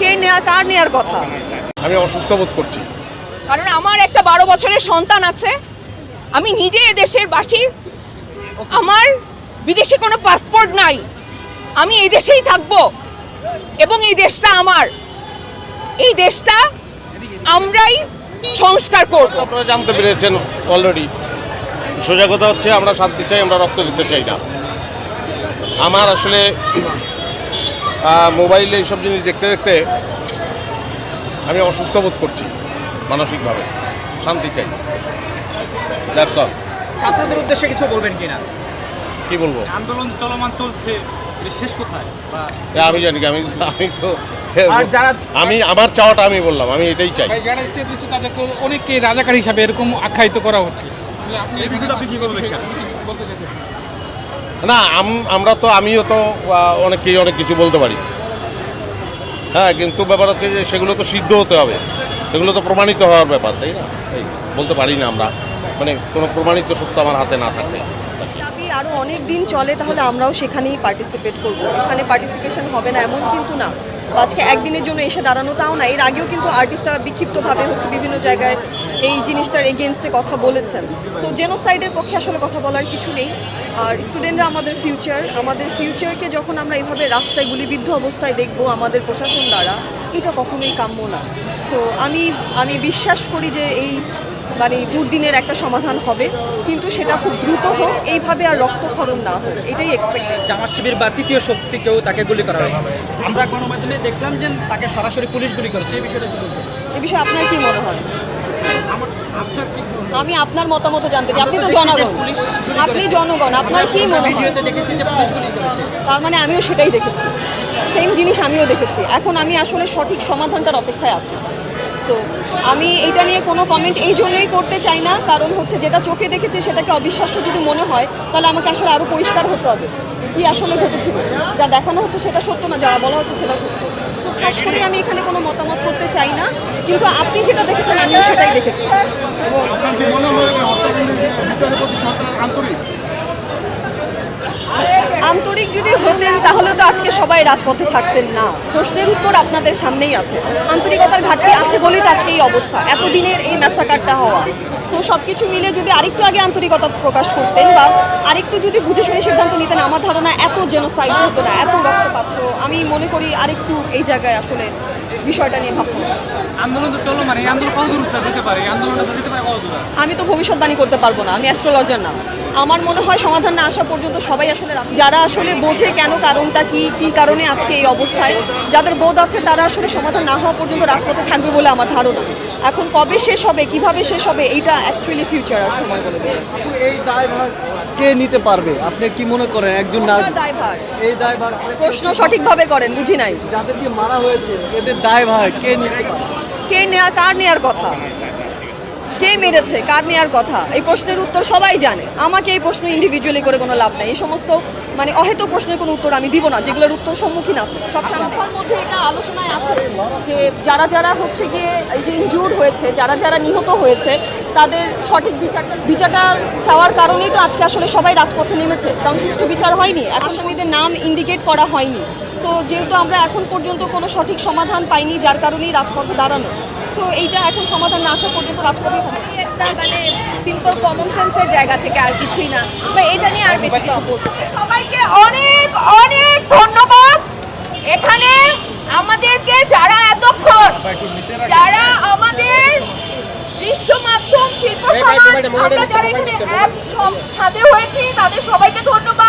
কে নেয়া কার নেয়ার কথা? আমি অসুস্থ বোধ করছি। কারণ আমার একটা বারো বছরের সন্তান আছে আমি নিজে দেশের বাসী আমার বিদেশে কোনো পাসপোর্ট নাই আমি এই দেশেই থাকব এবং এই দেশটা আমার। এই দেশটা আমরাই সংস্কার করব। আপনারা জানতে পেরেছেন অলরেডি সোজা কথা হচ্ছে আমরা শান্তি চাই আমরা রক্ত দিতে চাই না। আমার আসলে মোবাইলে এইসব জিনিস দেখতে দেখতে আমি অসুস্থ বোধ করছি মানসিকভাবে। শান্তি চাই। দ্যাটস অল ছাত্রদের উদ্দেশ্যে কিছু বলবেন কিনা? কি বলব? আন্দোলন চলমান চলছে শেষ কোথায়? বা আমি জানি কি, আমি আমি তো আমি আমার চাওয়াটা আমি বললাম আমি এটাই চাই। যারা স্টেট দিচ্ছে তাদেরকে অনেককে রাজাকার হিসাবে এরকম আখ্যায়িত করা হচ্ছে। আপনি না, আম- আমরা তো, আমিও তো অনেককেই অনেক কিছু বলতে পারি। হ্যাঁ কিন্তু ব্যাপার হচ্ছে যে সেগুলো তো সিদ্ধ হতে হবে। সেগুলো তো প্রমাণিত হওয়ার ব্যাপার, তাই না? এই, বলতে পারি না আমরা। মানে কোনো প্রমাণিত সত্য আমার হাতে না দাবি আরও অনেক দিন চলে, তাহলে আমরাও সেখানেই পার্টিসিপেট করব। এখানে পার্টিসিপেশন হবে না, এমন কিন্তু না। আজকে একদিনের জন্য এসে দাঁড়ানো তাও না। এর আগেও কিন্তু আর্টিস্টরা বিক্ষিপ্তভাবে হচ্ছে বিভিন্ন জায়গায় এই জিনিসটার এগেনস্টে কথা বলেছেন। সো জেনোসাইডের পক্ষে আসলে কথা বলার কিছু নেই। আর স্টুডেন্টরা আমাদের ফিউচার আমাদের ফিউচারকে যখন আমরা এইভাবে রাস্তায় গুলিবিদ্ধ অবস্থায় দেখব আমাদের প্রশাসন দ্বারা এটা কখনোই কাম্য না। সো আমি আমি বিশ্বাস করি যে এই মানে দুর্দিনের একটা সমাধান হবে কিন্তু সেটা খুব দ্রুত হোক এইভাবে আর রক্তক্ষরণ না হোক এটাই এক্সপেক্টেড জামাত শিবির বা তৃতীয় শক্তিকেও তাকে গুলি করা হয়েছে আমরা গণমাধ্যমে দেখলাম যে তাকে সরাসরি পুলিশ গুলি করেছে এই বিষয়টা কি বলবেন? এ বিষয়ে আপনার কি মনে হয়? আমি আপনার মতামত জানতে চাই। আপনি তো জনগণ। আপনি জনগণ আপনার কি মনে হয়? তার মানে আমিও সেটাই দেখেছি। সেম জিনিস আমিও দেখেছি। এখন আমি আসলে সঠিক সমাধানটার অপেক্ষায় আছি। সো আমি এটা নিয়ে কোনো কমেন্ট এই জন্যই করতে চাই না। কারণ হচ্ছে যেটা চোখে দেখেছি সেটাকে অবিশ্বাস্য যদি মনে হয় তাহলে আমাকে আসলে আরও পরিষ্কার হতে হবে। কি আসলে ঘটেছিল? যা দেখানো হচ্ছে সেটা সত্য না? যারা বলা হচ্ছে সেটা সত্য। খাস করে আমি এখানে কোনো মতামত করতে চাই না। কিন্তু আপনি যেটা দেখেছেন আমিও সেটাই দেখেছি। আন্তরিক? যদি হতেন তাহলে তো আজকে সবাই রাজপথে থাকতেন না। প্রশ্নের উত্তর আপনাদের সামনেই আছে। আন্তরিকতার ঘাটতি আছে বলেই তো আজকে এই অবস্থা। এতদিনের এই ম্যাসাকারটা হওয়া। সো সব কিছু মিলে যদি আরেকটু আগে আন্তরিকতা প্রকাশ করতেন বা আরেকটু যদি বুঝে শুনে সিদ্ধান্ত নিতেন আমার ধারণা এত জেনোসাইড হতো না এত রক্তপাত তো আমি মনে করি আরেকটু এই জায়গায় আসলে বিষয়টা নিয়ে ভাবতাম। আন্দোলন তো চলো মানে আন্দোলন কত দূর যেতে পারে? আন্দোলনটা যেতে পারে কত দূর? আমি তো ভবিষ্যৎবাণী করতে পারব না আমি অ্যাস্ট্রোলজার না। আমার মনে হয় সমাধান না আসা পর্যন্ত সবাই আসলে যারা আসলে বোঝে কেন কারণটা কি কি কারণে আজকে এই অবস্থায় যাদের বোধ আছে তারা আসলে সমাধান না হওয়া পর্যন্ত রাজপথে থাকবে বলে আমার ধারণা। এখন কবে শেষ হবে কীভাবে শেষ হবে এইটা অ্যাকচুয়ালি ফিউচার আর সময় বলে দেবে। এই দায়ভার কে নিতে পারবে? আপনি কি মনে করেন একজন নারী দায়ভার। এই দায়ভার প্রশ্ন সঠিকভাবে করেন বুঝি নাই? যাদেরকে মারা হয়েছে এদের দায়ভার কে নিতে পারবে? কে নেয়া কার নেয়ার কথা? কে মেরেছে কার নেওয়ার কথা? এই প্রশ্নের উত্তর সবাই জানে। আমাকে এই প্রশ্ন ইন্ডিভিজুয়ালি করে কোনো লাভ নাই। এই সমস্ত মানে অহেতু প্রশ্নের কোনো উত্তর আমি দিব না যেগুলোর উত্তর সম্মুখীন আছে। সব সংখ্যার মধ্যে এটা আলোচনায় আছে যে যারা যারা হচ্ছে গিয়ে এই যে ইনজুর্ড হয়েছে যারা যারা নিহত হয়েছে তাদের সঠিক বিচারটা বিচারটা চাওয়ার কারণেই তো আজকে আসলে সবাই রাজপথে নেমেছে। কারণ সুষ্ঠু বিচার হয়নি। আসামিদের নাম ইন্ডিকেট করা হয়নি। সো যেহেতু আমরা এখন পর্যন্ত কোনো সঠিক সমাধান পাইনি যার কারণেই রাজপথে দাঁড়ানো। সো এইটা এখন সমাধান না আসা পর্যন্ত রাজপথেই থাকবে। একটা মানে সিম্পল কমন সেন্সের জায়গা থেকে আর কিছুই না। বা এটা নিয়ে আর বেশি কিছু বলতে চাই সবাইকে অনেক অনেক ধন্যবাদ। এখানে আমাদেরকে যারা এতক্ষণ যারা আমাদের বিশ্ব মাধ্যম শিল্প সমাজ আমরা যারা এখানে এক ছাদে হয়েছি তাদের সবাইকে ধন্যবাদ।